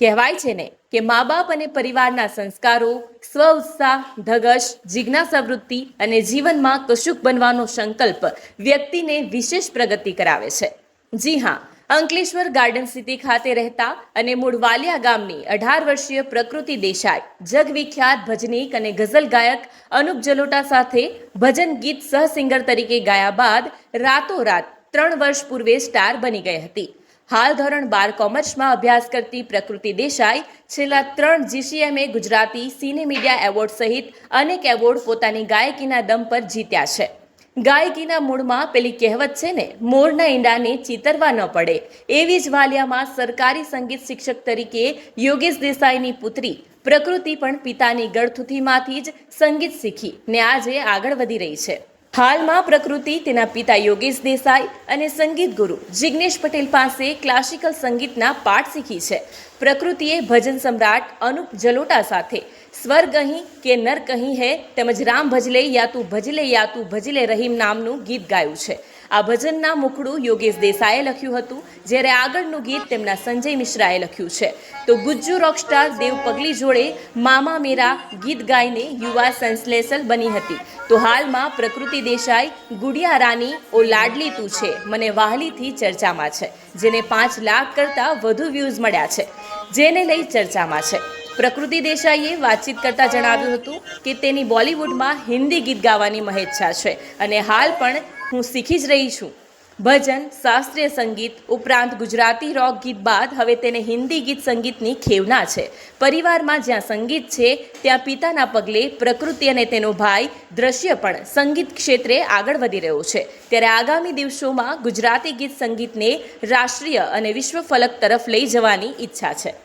કહેવાય છે ને કે મા બાપ અને પરિવારના સંસ્કારો સ્વ ઉત્સાહ ધગશ જિજ્ઞાસા વૃત્તિ અને જીવનમાં કશુક બનવાનો સંકલ્પ વ્યક્તિને વિશેષ પ્રગતિ કરાવે છે. જી હા અંકલેશ્વર ગાર્ડન સિટી ખાતે રહેતા અને મૂળ વાલિયા ગામની અઢાર વર્ષીય પ્રકૃતિ દેસાઈ જગવિખ્યાત ભજનીક અને ગઝલ ગાયક અનુપ જલોટા સાથે ભજન ગીત સહસિંગર તરીકે ગાયા બાદ રાતોરાત ત્રણ વર્ષ પૂર્વે સ્ટાર બની ગઈ હતી. હાલ ધોરણ બાર કોમર્સમાં અભ્યાસ કરતી પ્રકૃતિ દેસાઈ છેલ્લા ત્રણ GCMA Gujarati cine media award સહિત અનેક એવોર્ડ પોતાની ગાયકીના દમ પર જીત્યા છે. ગાયકીના મૂળમાં પેલી કહેવત છે ને, મોરના ઈંડાને ચીતરવા ન પડે. એવી જ વાલિયામાં સરકારી સંગીત શિક્ષક તરીકે યોગેશ દેસાઈની પુત્રી, પ્રકૃતિ પણ પિતાની ગળથુથીમાંથી જ સંગીત શીખી ને આજે આગળ વધી રહી છે. હાલમાં પ્રકૃતિ, તેના પિતા યોગેશ દેસાઈ અને સંગીત ગુરુ જિગ્નેશ પટેલ પાસે ક્લાસિકલ સંગીતના પાઠ શીખી છે. પ્રકૃતિએ ભજન સમ્રાટ અનુપ જલોટા સાથે સ્વર્ગ અહીં કે નર કહી હે તેમજ રામ ભજલે યા તું ભજલે યા તું ભજલે રહીમ નામનું ગીત ગાયું છે. આ ભજનના મુખડું યોગેશ દેસાઈએ લખ્યું હતું. જ્યારે આગળનું ગીત તેમના સંજય મિશ્રાએ લખ્યું છે. તો ગુજ્જુ રોકસ્ટાર દેવ પગલી જોડે મામા મેરા ગીત ગાઈને યુવા સંશ્લેષલ બની હતી. તો હાલમાં પ્રકૃતિ દેસાઈ, ગુડિયા રાની, ઓ લાડલી તું છે. મને વાહલીથી ચર્ચામાં છે. જેને પાંચ લાખ કરતાં વધુ વ્યૂઝ મળ્યા છે. જેને લઈ ચર્ચામાં છે. પ્રકૃતિ દેસાઈએ વાતચીત કરતા જણાવ્યું હતું કે તેની બોલિવૂડમાં હિન્દી ગીત ગાવાની મહેચ્છા છે. અને હાલ પણ હું શીખી જ રહી છું. ભજન, શાસ્ત્રીય સંગીત ઉપરાંત ગુજરાતી રોક ગીત બાદ હવે તેને હિન્દી ગીત સંગીતની ખેવના છે. પરિવારમાં જ્યાં સંગીત છે, ત્યાં પિતાના પગલે પ્રકૃતિ અને તેનો ભાઈ દ્રશ્ય પણ સંગીત ક્ષેત્રે આગળ વધી રહ્યો છે. ત્યારે આગામી દિવસોમાં ગુજરાતી ગીત સંગીતને રાષ્ટ્રીય અને વિશ્વ ફલક તરફ લઈ જવાની ઈચ્છા છે.